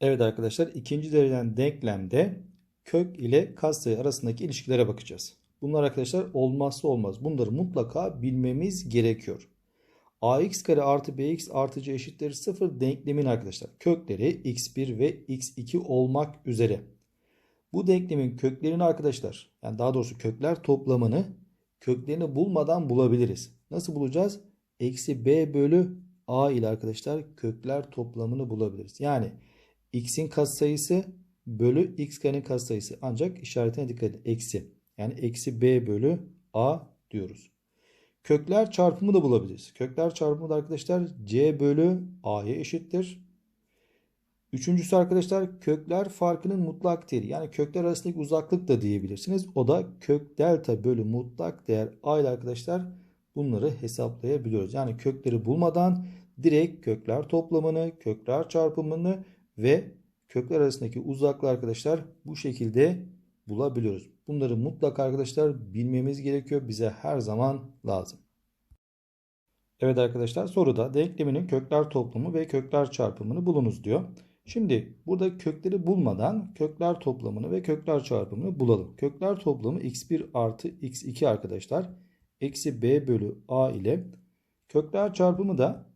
Evet arkadaşlar ikinci dereceden denklemde kök ile katsayı arasındaki ilişkilere bakacağız. Bunlar arkadaşlar olmazsa olmaz. Bunları mutlaka bilmemiz gerekiyor. ax kare artı bx artı c eşittir 0 denklemin arkadaşlar kökleri x1 ve x2 olmak üzere. Bu denklemin köklerini arkadaşlar yani daha doğrusu kökler toplamını köklerini bulmadan bulabiliriz. Nasıl bulacağız? Eksi b bölü a ile arkadaşlar kökler toplamını bulabiliriz. Yani x'in katsayısı bölü x karenin katsayısı. Ancak işaretine dikkat edin. Eksi. Yani eksi b bölü a diyoruz. Kökler çarpımı da bulabiliriz. Kökler çarpımı da arkadaşlar c bölü a'ya eşittir. Üçüncüsü arkadaşlar kökler farkının mutlak değeri. Yani kökler arasındaki uzaklık da diyebilirsiniz. O da kök delta bölü mutlak değer a ile arkadaşlar bunları hesaplayabiliyoruz. Yani kökleri bulmadan direkt kökler toplamını, kökler çarpımını ve kökler arasındaki uzaklığı arkadaşlar bu şekilde bulabiliyoruz. Bunları mutlaka arkadaşlar bilmemiz gerekiyor. Bize her zaman lazım. Evet arkadaşlar soruda denkleminin kökler toplamı ve kökler çarpımını bulunuz diyor. Şimdi burada kökleri bulmadan kökler toplamını ve kökler çarpımını bulalım. Kökler toplamı x1 artı x2 arkadaşlar. Eksi b bölü a ile kökler çarpımı da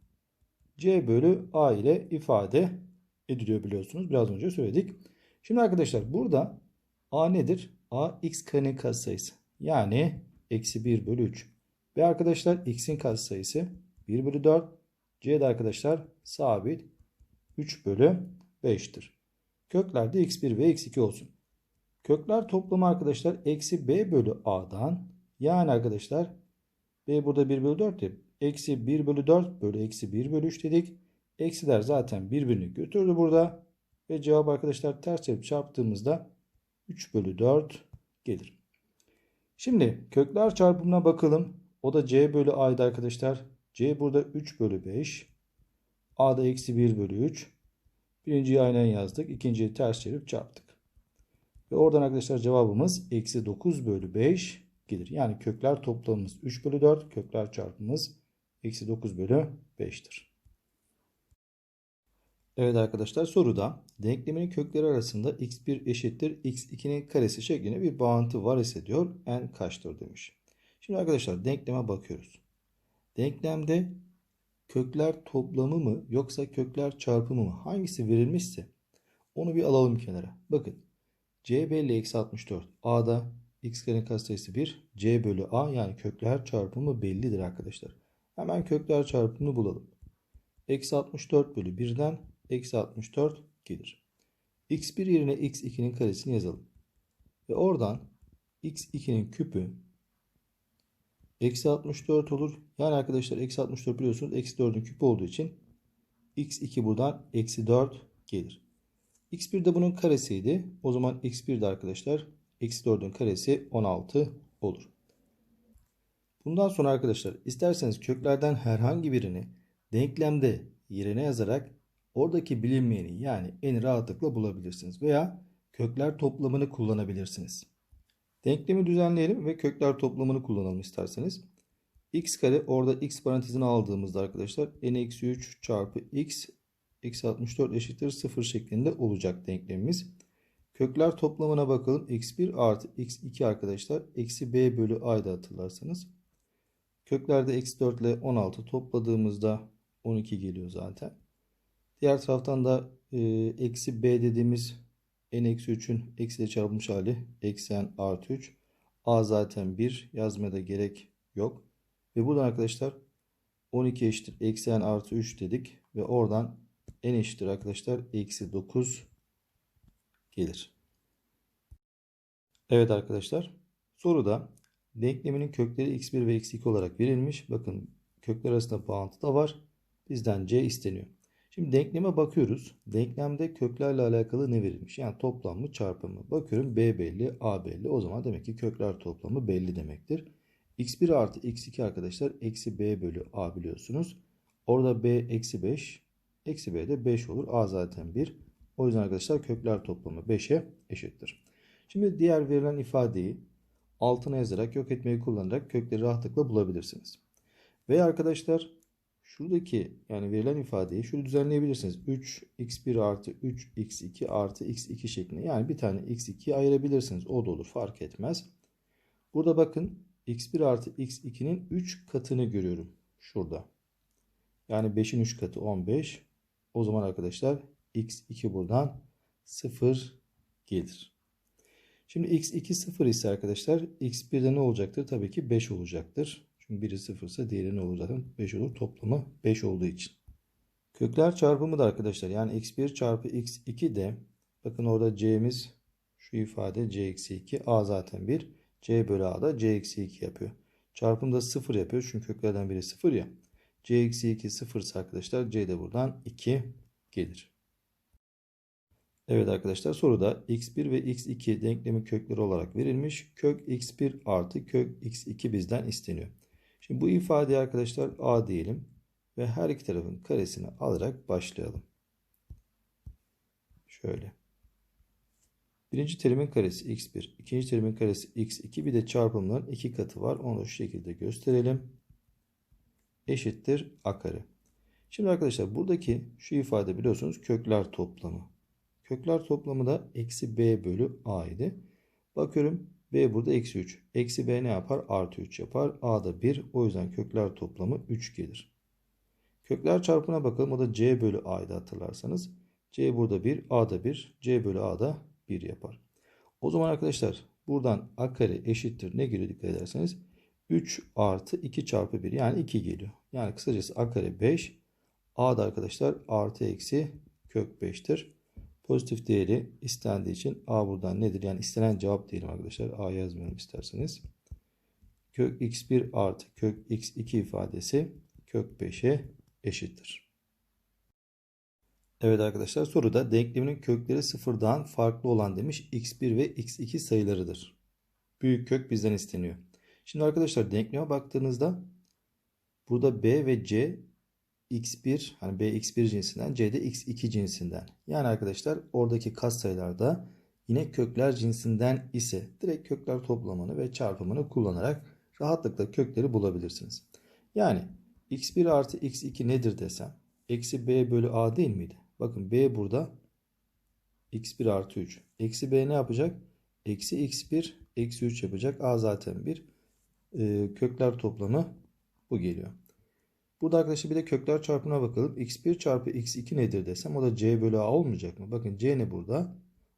c bölü a ile ifade ediliyor biliyorsunuz. Biraz önce söyledik. Şimdi arkadaşlar burada a nedir? a x karenin katsayısı. Yani eksi 1 bölü 3. Ve arkadaşlar x'in katsayısı 1 bölü 4. c de arkadaşlar sabit 3 bölü 5'tir. Köklerde x1 ve x2 olsun. Kökler toplamı arkadaşlar eksi b bölü a'dan yani arkadaşlar b burada 1 bölü 4 Eksi 1 bölü 4 bölü eksi 1 bölü 3 dedik. Eksiler zaten birbirini götürdü burada. Ve cevap arkadaşlar ters çevirip çarptığımızda 3 bölü 4 gelir. Şimdi kökler çarpımına bakalım. O da c bölü a'ydı arkadaşlar. c burada 3 bölü 5. a'da eksi 1 bölü 3. Birinciyi aynen yazdık. İkinciyi ters çevirip çarptık. Ve oradan arkadaşlar cevabımız eksi 9 bölü 5 gelir. Yani kökler toplamımız 3 bölü 4. Kökler çarpımımız eksi 9 bölü 5'tir. Evet arkadaşlar soruda denkleminin kökleri arasında x1 eşittir x2'nin karesi şeklinde bir bağıntı var ise diyor n kaçtır demiş. Şimdi arkadaşlar denkleme bakıyoruz. Denklemde kökler toplamı mı yoksa kökler çarpımı mı hangisi verilmişse onu bir alalım kenara. Bakın c belli eksi 64 a'da x karenin katsayısı 1 c bölü a yani kökler çarpımı bellidir arkadaşlar. Hemen kökler çarpımını bulalım. Eksi 64 bölü 1'den eksi 64 gelir. x1 yerine x2'nin karesini yazalım. Ve oradan x2'nin küpü eksi 64 olur. Yani arkadaşlar eksi 64 biliyorsunuz eksi 4'ün küpü olduğu için x2 buradan eksi 4 gelir. x1 de bunun karesiydi. O zaman x1 de arkadaşlar eksi 4'ün karesi 16 olur. Bundan sonra arkadaşlar isterseniz köklerden herhangi birini denklemde yerine yazarak oradaki bilinmeyeni yani en rahatlıkla bulabilirsiniz. Veya kökler toplamını kullanabilirsiniz. Denklemi düzenleyelim ve kökler toplamını kullanalım isterseniz. x kare orada x parantezini aldığımızda arkadaşlar n-3 çarpı x eksi 64 eşittir 0 şeklinde olacak denklemimiz. Kökler toplamına bakalım. x1 artı x2 arkadaşlar eksi b bölü a'yı hatırlarsanız. Köklerde eksi 4 ile 16 topladığımızda 12 geliyor zaten. Diğer taraftan da e, eksi b dediğimiz n eksi 3'ün eksiyle çarpılmış hali eksi n artı 3. a zaten 1 yazmaya da gerek yok. Ve buradan arkadaşlar 12 eşittir eksi n artı 3 dedik. Ve oradan n eşittir arkadaşlar eksi 9 gelir. Evet arkadaşlar soruda denkleminin kökleri x1 ve x2 olarak verilmiş. Bakın kökler arasında bağıntı da var. Bizden c isteniyor. Şimdi denkleme bakıyoruz. Denklemde köklerle alakalı ne verilmiş? Yani toplam mı çarpım? Bakıyorum b belli, a belli. O zaman demek ki kökler toplamı belli demektir. x1 artı x2 arkadaşlar eksi b bölü a biliyorsunuz. Orada b eksi 5. Eksi b de 5 olur. a zaten 1. O yüzden arkadaşlar kökler toplamı 5'e eşittir. Şimdi diğer verilen ifadeyi altına yazarak yok etmeyi kullanarak kökleri rahatlıkla bulabilirsiniz. Ve arkadaşlar şuradaki yani verilen ifadeyi şöyle düzenleyebilirsiniz. 3 x1 artı 3 x2 artı x2 şeklinde. Yani bir tane x2'yi ayırabilirsiniz. O da olur fark etmez. Burada bakın x1 artı x2'nin 3 katını görüyorum. Şurada. Yani 5'in 3 katı 15. O zaman arkadaşlar x2 buradan 0 gelir. Şimdi x2 0 ise arkadaşlar x1'de ne olacaktır? Tabii ki 5 olacaktır. Çünkü biri 0 ise diğeri ne olur zaten? 5 olur. Toplamı 5 olduğu için. Kökler çarpımı da arkadaşlar yani x1 çarpı x2 de bakın orada c'miz şu ifade c eksi 2 a zaten 1 c bölü a da c eksi 2 yapıyor. Çarpımda 0 yapıyor çünkü köklerden biri 0 ya. c eksi 2 0 ise arkadaşlar c de buradan 2 gelir. Evet arkadaşlar soruda x1 ve x2 denklemi kökleri olarak verilmiş. Kök x1 artı kök x2 bizden isteniyor. Şimdi bu ifadeye arkadaşlar a diyelim ve her iki tarafın karesini alarak başlayalım. Şöyle. Birinci terimin karesi x1, ikinci terimin karesi x2 bir de çarpımların iki katı var. Onu şu şekilde gösterelim. Eşittir a kare. Şimdi arkadaşlar buradaki şu ifade biliyorsunuz kökler toplamı. Kökler toplamı da eksi b bölü a idi. Bakıyorum b burada eksi 3. Eksi b ne yapar? Artı 3 yapar. a da 1. O yüzden kökler toplamı 3 gelir. Kökler çarpımına bakalım. O da c bölü a'ydı hatırlarsanız. c burada 1. a da 1. c bölü a da 1 yapar. O zaman arkadaşlar buradan a kare eşittir. Ne geliyor dikkat ederseniz. 3 artı 2 çarpı 1 yani 2 geliyor. Yani kısacası a kare 5. a da arkadaşlar artı eksi kök 5'tir. Pozitif değeri istendiği için A buradan nedir? Yani istenen cevap diyelim arkadaşlar. A yazmıyorum isterseniz. Kök x1 artı kök x2 ifadesi kök 5'e eşittir. Evet arkadaşlar soruda denkleminin kökleri sıfırdan farklı olan demiş x1 ve x2 sayılarıdır. Büyük kök bizden isteniyor. Şimdi arkadaşlar denkleme baktığınızda burada b ve c x1 hani b x1 cinsinden c de x2 cinsinden. Yani arkadaşlar oradaki katsayılarda yine kökler cinsinden ise direkt kökler toplamını ve çarpımını kullanarak rahatlıkla kökleri bulabilirsiniz. Yani x1 artı x2 nedir desem eksi b bölü a değil miydi? Bakın b burada x1 artı 3. Eksi b ne yapacak? Eksi x1 eksi 3 yapacak. a zaten 1. Ee, kökler toplamı bu geliyor. Burada arkadaşlar bir de kökler çarpımına bakalım. x1 çarpı x2 nedir desem o da c bölü a olmayacak mı? Bakın c ne burada?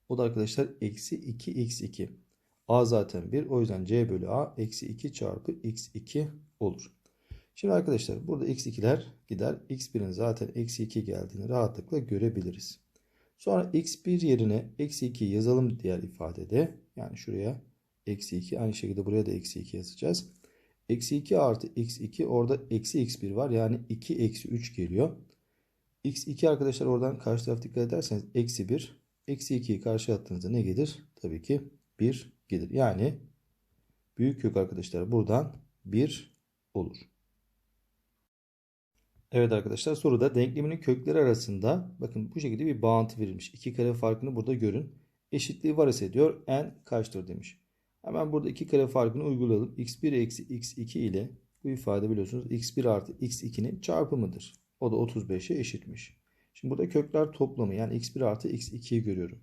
O da arkadaşlar eksi 2 x2. a zaten 1 o yüzden c bölü a eksi 2 çarpı x2 olur. Şimdi arkadaşlar burada x2'ler gider. x1'in zaten eksi 2 geldiğini rahatlıkla görebiliriz. Sonra x1 yerine eksi 2 yazalım diğer ifadede. Yani şuraya eksi 2 aynı şekilde buraya da eksi 2 yazacağız. Eksi 2 artı x2 orada eksi x1 var. Yani 2 eksi 3 geliyor. x2 arkadaşlar oradan karşı taraf dikkat ederseniz eksi 1. Eksi 2'yi karşıya attığınızda ne gelir? Tabii ki 1 gelir. Yani büyük kök arkadaşlar buradan 1 olur. Evet arkadaşlar soruda denkleminin kökleri arasında bakın bu şekilde bir bağıntı verilmiş. İki kare farkını burada görün. Eşitliği var ise diyor n kaçtır demiş. Hemen burada iki kare farkını uygulayalım. x1 eksi x2 ile bu ifade biliyorsunuz x1 artı x2'nin çarpımıdır. O da 35'e eşitmiş. Şimdi burada kökler toplamı yani x1 artı x2'yi görüyorum.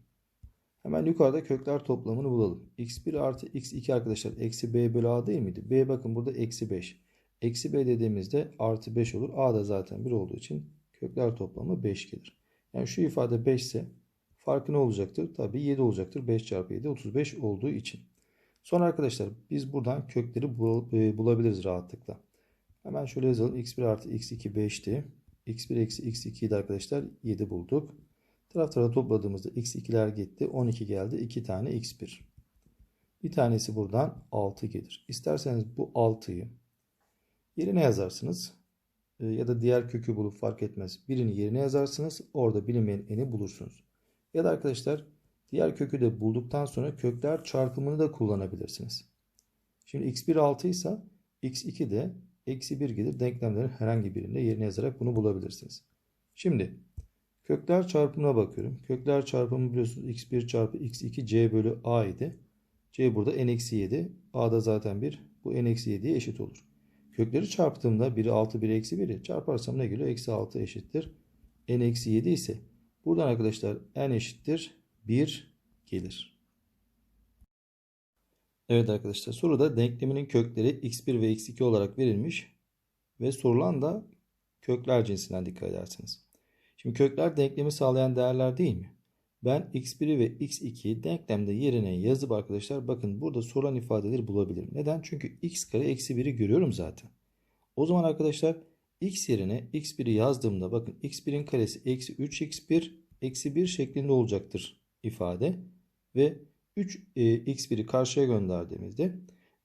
Hemen yukarıda kökler toplamını bulalım. x1 artı x2 arkadaşlar eksi b bölü a değil miydi? b bakın burada eksi 5. Eksi b dediğimizde artı 5 olur. a da zaten 1 olduğu için kökler toplamı 5 gelir. Yani şu ifade 5 ise farkı ne olacaktır? Tabii 7 olacaktır. 5 çarpı 7 35 olduğu için. Sonra arkadaşlar biz buradan kökleri e, bulabiliriz rahatlıkla. Hemen şöyle yazalım. x1 artı x2 5'ti. x1 eksi x2'yi de arkadaşlar 7 bulduk. Taraf tarafa topladığımızda x2'ler gitti. 12 geldi. 2 tane x1. Bir tanesi buradan 6 gelir. İsterseniz bu 6'yı yerine yazarsınız. E, ya da diğer kökü bulup fark etmez. Birini yerine yazarsınız. Orada bilinmeyen eni bulursunuz. Ya da arkadaşlar Diğer kökü de bulduktan sonra kökler çarpımını da kullanabilirsiniz. Şimdi x1 6 ise x2 de eksi 1 gelir. Denklemlerin herhangi birinde yerine yazarak bunu bulabilirsiniz. Şimdi kökler çarpımına bakıyorum. Kökler çarpımı biliyorsunuz x1 çarpı x2 c bölü a idi. C burada n-7. A da zaten 1. Bu n-7'ye eşit olur. Kökleri çarptığımda biri 6 biri eksi 1'i çarparsam ne geliyor? Eksi 6 eşittir. n-7 ise buradan arkadaşlar n eşittir 1 gelir. Evet arkadaşlar soruda denkleminin kökleri x1 ve x2 olarak verilmiş ve sorulan da kökler cinsinden dikkat edersiniz. Şimdi kökler denklemi sağlayan değerler değil mi? Ben x1'i ve x2'yi denklemde yerine yazıp arkadaşlar bakın burada sorulan ifadeleri bulabilirim. Neden? Çünkü x kare eksi 1'i görüyorum zaten. O zaman arkadaşlar x yerine x1'i yazdığımda bakın x1'in karesi eksi 3x1 eksi 1 şeklinde olacaktır ifade. Ve 3 e, x1'i karşıya gönderdiğimizde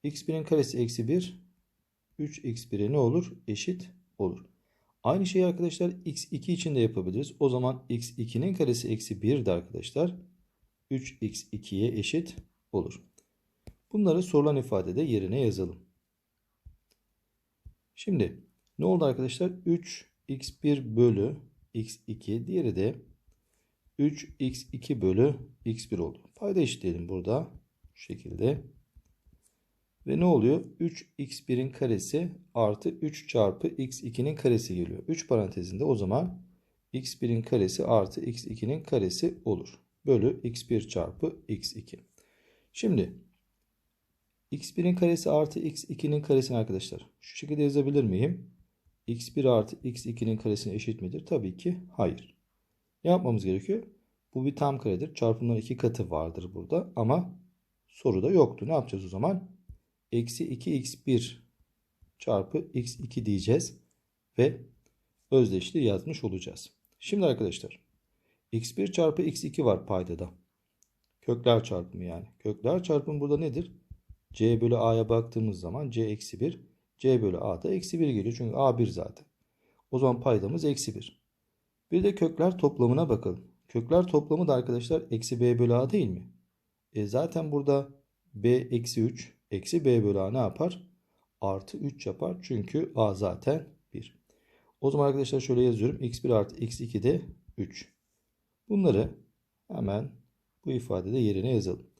x1'in karesi eksi 1 3x1'e ne olur? Eşit olur. Aynı şeyi arkadaşlar x2 için de yapabiliriz. O zaman x2'nin karesi eksi 1 de arkadaşlar 3x2'ye eşit olur. Bunları sorulan ifadede yerine yazalım. Şimdi ne oldu arkadaşlar? 3x1 bölü x2 diğeri de 3x2 bölü x1 oldu. Payda eşitleyelim burada. Şu şekilde. Ve ne oluyor? 3x1'in karesi artı 3 çarpı x2'nin karesi geliyor. 3 parantezinde o zaman x1'in karesi artı x2'nin karesi olur. Bölü x1 çarpı x2. Şimdi x1'in karesi artı x2'nin karesini arkadaşlar şu şekilde yazabilir miyim? x1 artı x2'nin karesine eşit midir? Tabii ki hayır. Yapmamız gerekiyor? Bu bir tam karedir. Çarpımların iki katı vardır burada ama soruda yoktu. Ne yapacağız o zaman? Eksi 2x1 çarpı x2 diyeceğiz ve özdeşliği yazmış olacağız. Şimdi arkadaşlar x1 çarpı x2 var paydada. Kökler çarpımı yani. Kökler çarpımı burada nedir? c bölü a'ya baktığımız zaman c eksi 1 c bölü a da eksi 1 geliyor. Çünkü a 1 zaten. O zaman paydamız eksi 1. Bir de kökler toplamına bakalım. Kökler toplamı da arkadaşlar eksi b bölü a değil mi? E zaten burada b eksi 3 eksi b bölü a ne yapar? Artı 3 yapar. Çünkü a zaten 1. O zaman arkadaşlar şöyle yazıyorum. x1 artı x2 de 3. Bunları hemen bu ifadede yerine yazalım.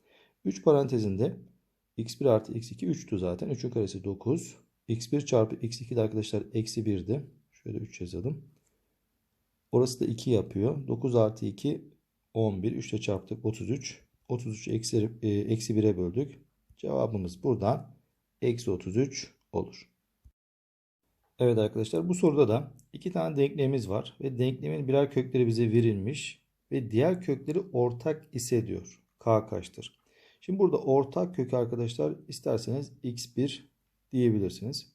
3 parantezinde x1 artı x2 3'tü zaten. 3'ün karesi 9. x1 çarpı x2 de arkadaşlar eksi 1'di. Şöyle 3 yazalım. Orası da 2 yapıyor. 9 artı 2 11. 3 ile çarptık 33. 33 eksi, e, eksi 1'e böldük. Cevabımız buradan eksi 33 olur. Evet arkadaşlar bu soruda da iki tane denklemimiz var. Ve denklemin birer kökleri bize verilmiş. Ve diğer kökleri ortak ise diyor. K kaçtır? Şimdi burada ortak kök arkadaşlar isterseniz x1 diyebilirsiniz.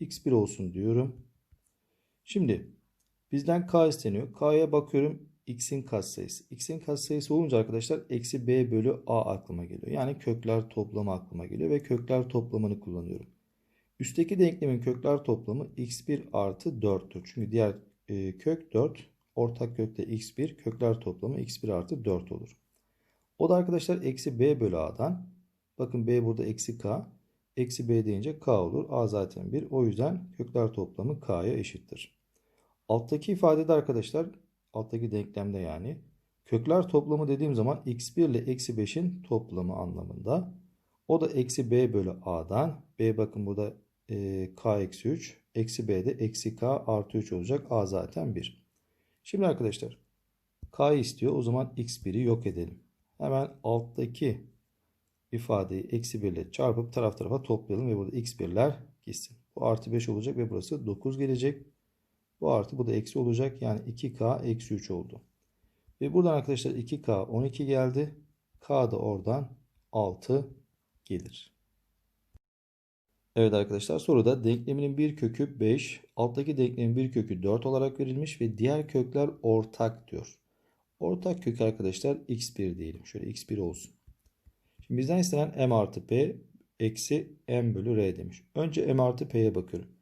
x1 olsun diyorum. Şimdi bizden k isteniyor. K'ya bakıyorum x'in katsayısı. x'in katsayısı olunca arkadaşlar eksi b bölü a aklıma geliyor. Yani kökler toplamı aklıma geliyor ve kökler toplamını kullanıyorum. Üstteki denklemin kökler toplamı x1 artı 4'tür. Çünkü diğer e, kök 4. Ortak kökte x1 kökler toplamı x1 artı 4 olur. O da arkadaşlar eksi b bölü a'dan. Bakın b burada eksi k. Eksi b deyince k olur. a zaten 1. O yüzden kökler toplamı k'ya eşittir. Alttaki ifadede arkadaşlar alttaki denklemde yani kökler toplamı dediğim zaman x1 ile eksi 5'in toplamı anlamında. O da eksi b bölü a'dan. b bakın burada e, k eksi 3. Eksi b de eksi k artı 3 olacak. a zaten 1. Şimdi arkadaşlar k istiyor. O zaman x1'i yok edelim. Hemen alttaki ifadeyi eksi 1 ile çarpıp taraf tarafa toplayalım ve burada x1'ler gitsin. Bu artı 5 olacak ve burası 9 gelecek. Bu artı bu da eksi olacak. Yani 2k eksi 3 oldu. Ve buradan arkadaşlar 2k 12 geldi. K da oradan 6 gelir. Evet arkadaşlar soruda denkleminin bir kökü 5, alttaki denklemin bir kökü 4 olarak verilmiş ve diğer kökler ortak diyor. Ortak kök arkadaşlar x1 diyelim. Şöyle x1 olsun. Şimdi bizden istenen m artı p eksi m bölü r demiş. Önce m artı p'ye bakıyorum.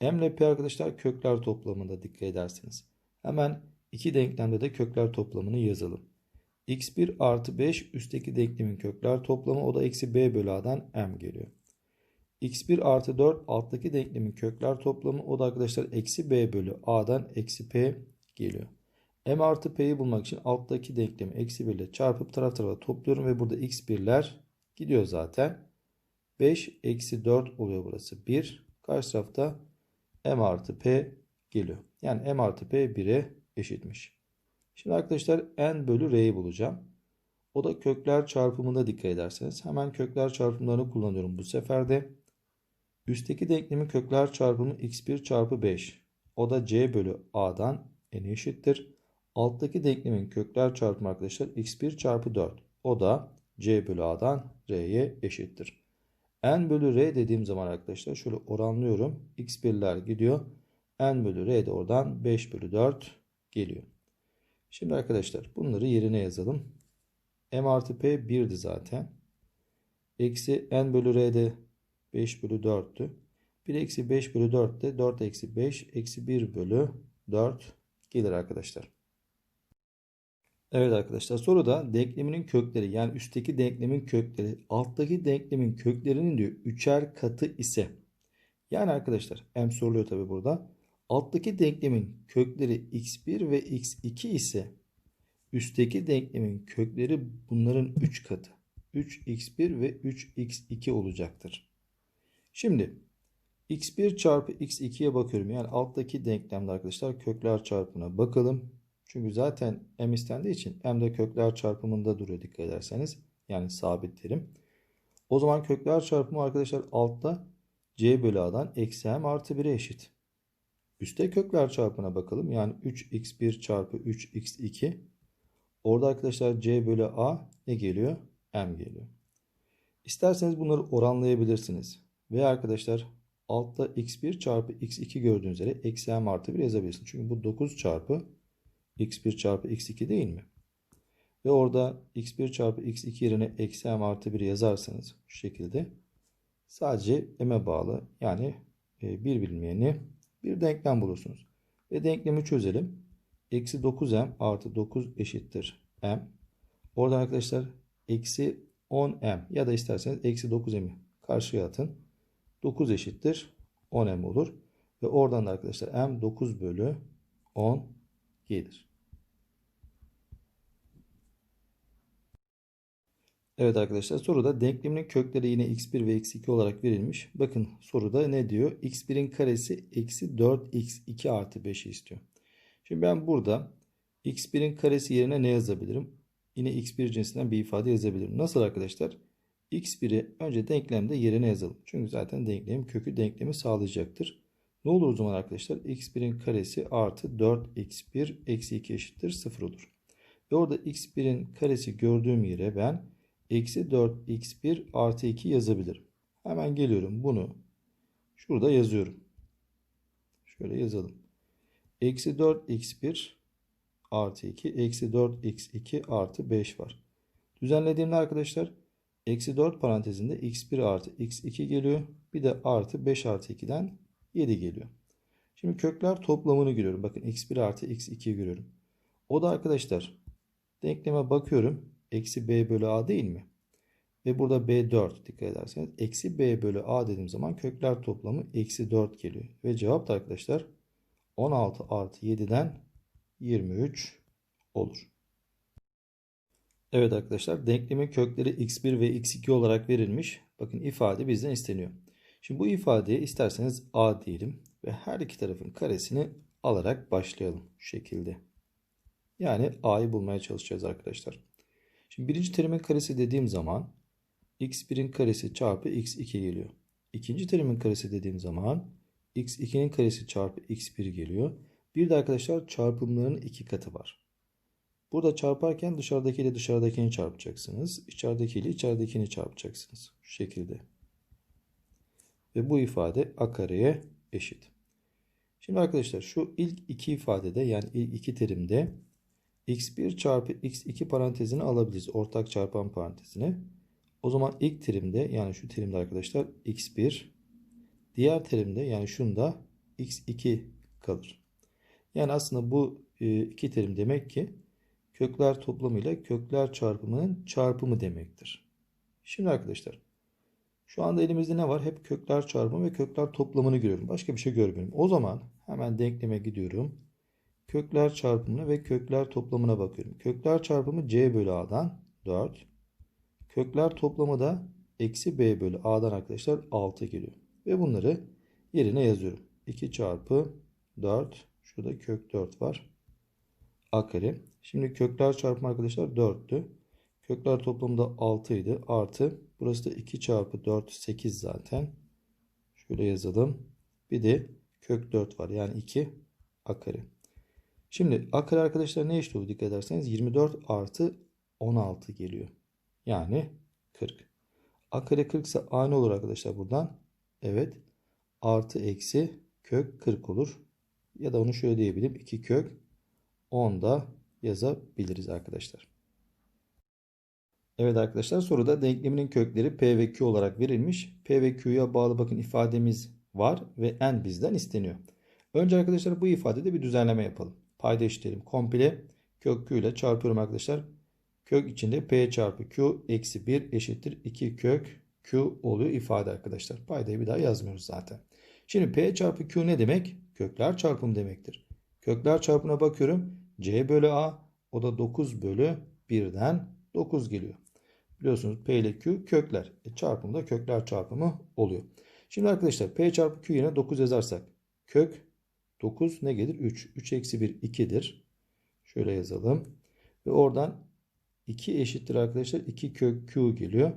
M ile P arkadaşlar kökler toplamında dikkat ederseniz. Hemen iki denklemde de kökler toplamını yazalım. x1 artı 5 üstteki denklemin kökler toplamı o da eksi b bölü a'dan m geliyor. x1 artı 4 alttaki denklemin kökler toplamı o da arkadaşlar eksi b bölü a'dan eksi p geliyor. m artı p'yi bulmak için alttaki denklemi eksi 1 ile çarpıp taraf tarafa topluyorum ve burada x1'ler gidiyor zaten. 5 eksi 4 oluyor burası 1. Karşı tarafta m artı p geliyor. Yani m artı p 1'e eşitmiş. Şimdi arkadaşlar n bölü r'yi bulacağım. O da kökler çarpımında dikkat ederseniz. Hemen kökler çarpımlarını kullanıyorum bu sefer de. Üstteki denklemin kökler çarpımı x1 çarpı 5. O da c bölü a'dan n'e eşittir. Alttaki denklemin kökler çarpımı arkadaşlar x1 çarpı 4. O da c bölü a'dan r'ye eşittir. N bölü r dediğim zaman arkadaşlar şöyle oranlıyorum. x1'ler gidiyor. n bölü r de oradan 5 bölü 4 geliyor. Şimdi arkadaşlar bunları yerine yazalım. m artı p 1'di zaten. Eksi n bölü r de 5 bölü 4'tü. 1 eksi 5 bölü 4 de 4 eksi 5 eksi 1 bölü 4 gelir arkadaşlar. Evet arkadaşlar soruda denkleminin kökleri yani üstteki denklemin kökleri alttaki denklemin köklerinin diyor üçer katı ise yani arkadaşlar m soruluyor tabi burada alttaki denklemin kökleri x1 ve x2 ise üstteki denklemin kökleri bunların 3 katı 3x1 ve 3x2 olacaktır. Şimdi x1 çarpı x2'ye bakıyorum. Yani alttaki denklemde arkadaşlar kökler çarpımına bakalım. Çünkü zaten m istendiği için m de kökler çarpımında duruyor dikkat ederseniz. Yani sabit terim. O zaman kökler çarpımı arkadaşlar altta c bölü a'dan eksi m artı 1'e eşit. Üste kökler çarpımına bakalım. Yani 3x1 çarpı 3x2. Orada arkadaşlar c bölü a ne geliyor? m geliyor. İsterseniz bunları oranlayabilirsiniz. Ve arkadaşlar altta x1 çarpı x2 gördüğünüz üzere eksi m artı 1 yazabilirsiniz. Çünkü bu 9 çarpı x1 çarpı x2 değil mi? Ve orada x1 çarpı x2 yerine eksi m artı 1 yazarsanız şu şekilde sadece m'e bağlı yani e, bir bilmeyeni bir denklem bulursunuz. Ve denklemi çözelim. Eksi 9m artı 9 eşittir m. Oradan arkadaşlar eksi 10m ya da isterseniz eksi 9m'i karşıya atın. 9 eşittir 10m olur. Ve oradan da arkadaşlar m 9 bölü 10 gelir. Evet arkadaşlar soruda denklemin kökleri yine x1 ve x2 olarak verilmiş. Bakın soruda ne diyor? x1'in karesi eksi 4x2 artı 5'i istiyor. Şimdi ben burada x1'in karesi yerine ne yazabilirim? Yine x1 cinsinden bir ifade yazabilirim. Nasıl arkadaşlar? x1'i önce denklemde yerine yazalım. Çünkü zaten denklem kökü denklemi sağlayacaktır. Ne olur o zaman arkadaşlar? x1'in karesi artı 4x1 eksi 2 eşittir 0 olur. Ve orada x1'in karesi gördüğüm yere ben eksi 4x1 artı 2 yazabilirim. Hemen geliyorum bunu şurada yazıyorum. Şöyle yazalım. Eksi 4x1 artı 2 eksi 4x2 artı 5 var. Düzenlediğimde arkadaşlar eksi 4 parantezinde x1 artı x2 geliyor. Bir de artı 5 artı 2'den 7 geliyor. Şimdi kökler toplamını görüyorum. Bakın x1 artı x2'yi görüyorum. O da arkadaşlar denkleme bakıyorum. Eksi b bölü a değil mi? Ve burada b 4 dikkat ederseniz. Eksi b bölü a dediğim zaman kökler toplamı eksi 4 geliyor. Ve cevap da arkadaşlar 16 artı 7'den 23 olur. Evet arkadaşlar denklemin kökleri x1 ve x2 olarak verilmiş. Bakın ifade bizden isteniyor. Şimdi bu ifadeye isterseniz a diyelim ve her iki tarafın karesini alarak başlayalım şu şekilde. Yani a'yı bulmaya çalışacağız arkadaşlar. Şimdi birinci terimin karesi dediğim zaman x1'in karesi çarpı x2 geliyor. İkinci terimin karesi dediğim zaman x2'nin karesi çarpı x1 geliyor. Bir de arkadaşlar çarpımların iki katı var. Burada çarparken dışarıdaki ile dışarıdakini çarpacaksınız. İçerideki ile içeridekini çarpacaksınız. Şu şekilde. Ve bu ifade a kareye eşit. Şimdi arkadaşlar şu ilk iki ifadede yani ilk iki terimde x1 çarpı x2 parantezini alabiliriz. Ortak çarpan parantezini. O zaman ilk terimde yani şu terimde arkadaşlar x1 diğer terimde yani şunda x2 kalır. Yani aslında bu e, iki terim demek ki kökler toplamı ile kökler çarpımının çarpımı demektir. Şimdi arkadaşlar şu anda elimizde ne var? Hep kökler çarpımı ve kökler toplamını görüyorum. Başka bir şey görmüyorum. O zaman hemen denkleme gidiyorum. Kökler çarpımına ve kökler toplamına bakıyorum. Kökler çarpımı c bölü a'dan 4. Kökler toplamı da eksi b bölü a'dan arkadaşlar 6 geliyor. Ve bunları yerine yazıyorum. 2 çarpı 4. Şurada kök 4 var. A kare. Şimdi kökler çarpımı arkadaşlar 4'tü. Kökler toplamı da 6 idi. Artı. Burası da 2 çarpı 4 8 zaten. Şöyle yazalım. Bir de kök 4 var. Yani 2 a kare. Şimdi a kare arkadaşlar ne eşit oluyor dikkat ederseniz 24 artı 16 geliyor. Yani 40. A kare 40 ise a olur arkadaşlar buradan? Evet. Artı eksi kök 40 olur. Ya da onu şöyle diyebilirim. 2 kök 10 da yazabiliriz arkadaşlar. Evet arkadaşlar soruda denkleminin kökleri P ve Q olarak verilmiş. P ve Q'ya bağlı bakın ifademiz var ve n bizden isteniyor. Önce arkadaşlar bu ifadede bir düzenleme yapalım. Payda eşitleyelim. Komple kök Q ile çarpıyorum arkadaşlar. Kök içinde P çarpı Q eksi 1 eşittir 2 kök Q oluyor ifade arkadaşlar. Paydayı bir daha yazmıyoruz zaten. Şimdi P çarpı Q ne demek? Kökler çarpımı demektir. Kökler çarpımına bakıyorum. C bölü A o da 9 bölü 1'den 9 geliyor. Biliyorsunuz P ile Q kökler. E, çarpımı da kökler çarpımı oluyor. Şimdi arkadaşlar P çarpı Q yerine 9 yazarsak kök 9 ne gelir? 3. 3 eksi 1 2'dir. Şöyle yazalım. Ve oradan 2 eşittir arkadaşlar. 2 kök Q geliyor.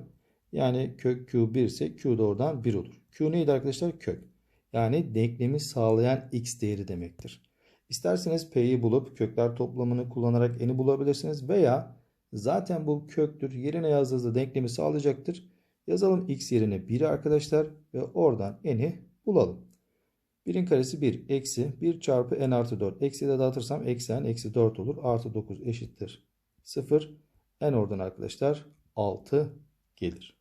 Yani kök Q 1 ise Q da oradan 1 olur. Q neydi arkadaşlar? Kök. Yani denklemi sağlayan x değeri demektir. İsterseniz P'yi bulup kökler toplamını kullanarak n'i bulabilirsiniz veya zaten bu köktür. Yerine yazdığınızda denklemi sağlayacaktır. Yazalım x yerine 1 arkadaşlar ve oradan n'i bulalım. 1'in karesi 1 eksi 1 çarpı n artı 4. Eksi de dağıtırsam eksi n eksi 4 olur. Artı 9 eşittir 0. n oradan arkadaşlar 6 gelir.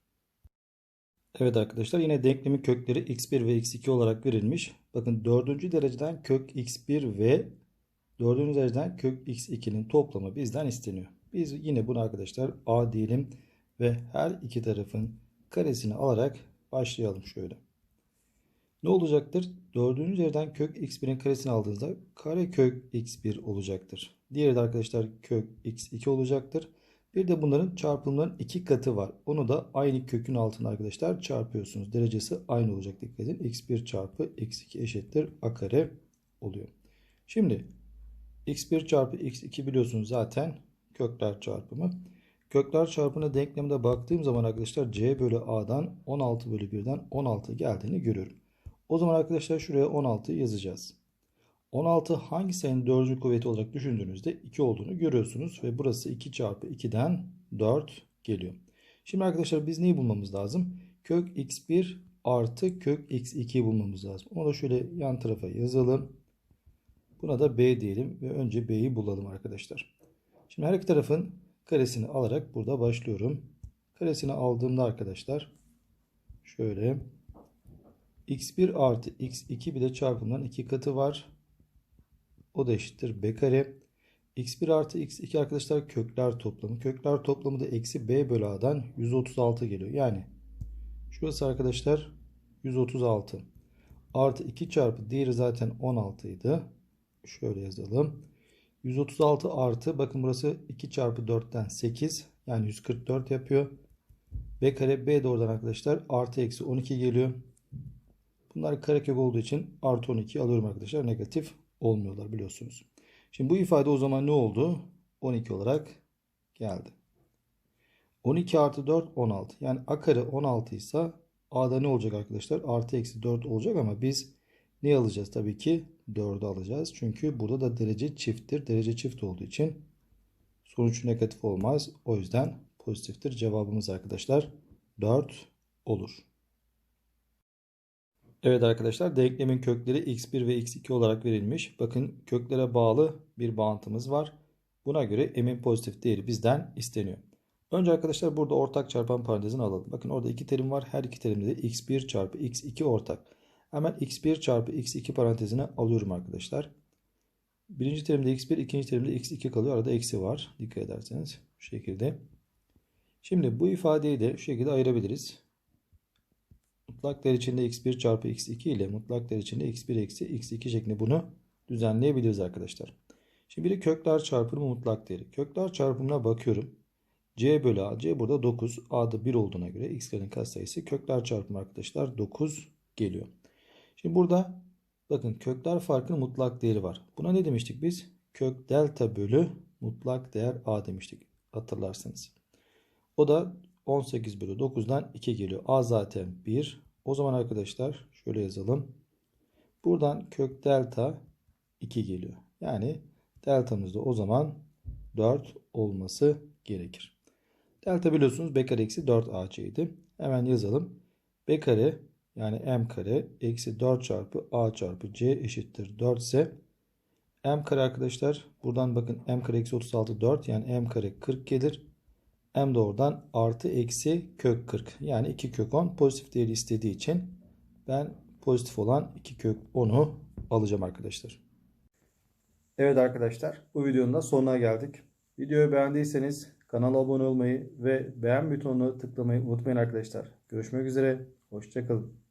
Evet arkadaşlar yine denklemin kökleri x1 ve x2 olarak verilmiş. Bakın dördüncü dereceden kök x1 ve dördüncü dereceden kök x2'nin toplamı bizden isteniyor. Biz yine bunu arkadaşlar a diyelim ve her iki tarafın karesini alarak başlayalım şöyle. Ne olacaktır? Dördüncü dereceden kök x1'in karesini aldığınızda kare kök x1 olacaktır. Diğeri de arkadaşlar kök x2 olacaktır. Bir de bunların çarpımların iki katı var. Onu da aynı kökün altına arkadaşlar çarpıyorsunuz. Derecesi aynı olacak dikkat edin. x1 çarpı x2 eşittir a kare oluyor. Şimdi x1 çarpı x2 biliyorsunuz zaten kökler çarpımı. Kökler çarpımına denklemde baktığım zaman arkadaşlar c bölü a'dan 16 bölü 1'den 16 geldiğini görüyorum. O zaman arkadaşlar şuraya 16 yazacağız. 16 hangi sayının 4. kuvveti olarak düşündüğünüzde 2 olduğunu görüyorsunuz. Ve burası 2 çarpı 2'den 4 geliyor. Şimdi arkadaşlar biz neyi bulmamız lazım? Kök x1 artı kök x2'yi bulmamız lazım. Onu da şöyle yan tarafa yazalım. Buna da b diyelim ve önce b'yi bulalım arkadaşlar. Şimdi her iki tarafın karesini alarak burada başlıyorum. Karesini aldığımda arkadaşlar şöyle x1 artı x2 bir de çarpımdan 2 katı var. O da eşittir b kare. x1 artı x2 arkadaşlar kökler toplamı. Kökler toplamı da eksi b bölü a'dan 136 geliyor. Yani şurası arkadaşlar 136. Artı 2 çarpı diğeri zaten 16 idi. Şöyle yazalım. 136 artı bakın burası 2 çarpı 4'ten 8 yani 144 yapıyor. B kare B de oradan arkadaşlar artı eksi 12 geliyor. Bunlar karekök olduğu için artı 12 alıyorum arkadaşlar. Negatif olmuyorlar biliyorsunuz. Şimdi bu ifade o zaman ne oldu? 12 olarak geldi. 12 artı 4 16. Yani a kare 16 ise a'da ne olacak arkadaşlar? Artı eksi 4 olacak ama biz ne alacağız? Tabii ki 4'ü alacağız. Çünkü burada da derece çifttir. Derece çift olduğu için sonuç negatif olmaz. O yüzden pozitiftir. Cevabımız arkadaşlar 4 olur. Evet arkadaşlar denklemin kökleri x1 ve x2 olarak verilmiş. Bakın köklere bağlı bir bağıntımız var. Buna göre m'in pozitif değeri bizden isteniyor. Önce arkadaşlar burada ortak çarpan parantezini alalım. Bakın orada iki terim var. Her iki terimde de x1 çarpı x2 ortak. Hemen x1 çarpı x2 parantezine alıyorum arkadaşlar. Birinci terimde x1, ikinci terimde x2 kalıyor. Arada eksi var. Dikkat ederseniz bu şekilde. Şimdi bu ifadeyi de şu şekilde ayırabiliriz. Mutlak değer içinde x1 çarpı x2 ile mutlak değer içinde x1 eksi x2 şeklinde bunu düzenleyebiliriz arkadaşlar. Şimdi biri kökler çarpımı mutlak değeri. Kökler çarpımına bakıyorum. C bölü A. C burada 9. A'da 1 olduğuna göre x karenin katsayısı kökler çarpımı arkadaşlar 9 geliyor. Şimdi burada bakın kökler farkının mutlak değeri var. Buna ne demiştik biz? Kök delta bölü mutlak değer A demiştik. Hatırlarsınız. O da 18 bölü 9'dan 2 geliyor. A zaten 1. O zaman arkadaşlar şöyle yazalım. Buradan kök delta 2 geliyor. Yani deltamız da o zaman 4 olması gerekir. Delta biliyorsunuz b kare eksi 4 ac. Hemen yazalım. b kare yani m kare eksi 4 çarpı a çarpı c eşittir 4 ise m kare arkadaşlar buradan bakın m kare eksi 36 4 yani m kare 40 gelir. m de oradan artı eksi kök 40 yani 2 kök 10 pozitif değeri istediği için ben pozitif olan 2 kök 10'u alacağım arkadaşlar. Evet arkadaşlar bu videonun da sonuna geldik. Videoyu beğendiyseniz kanala abone olmayı ve beğen butonuna tıklamayı unutmayın arkadaşlar. Görüşmek üzere. Hoşçakalın.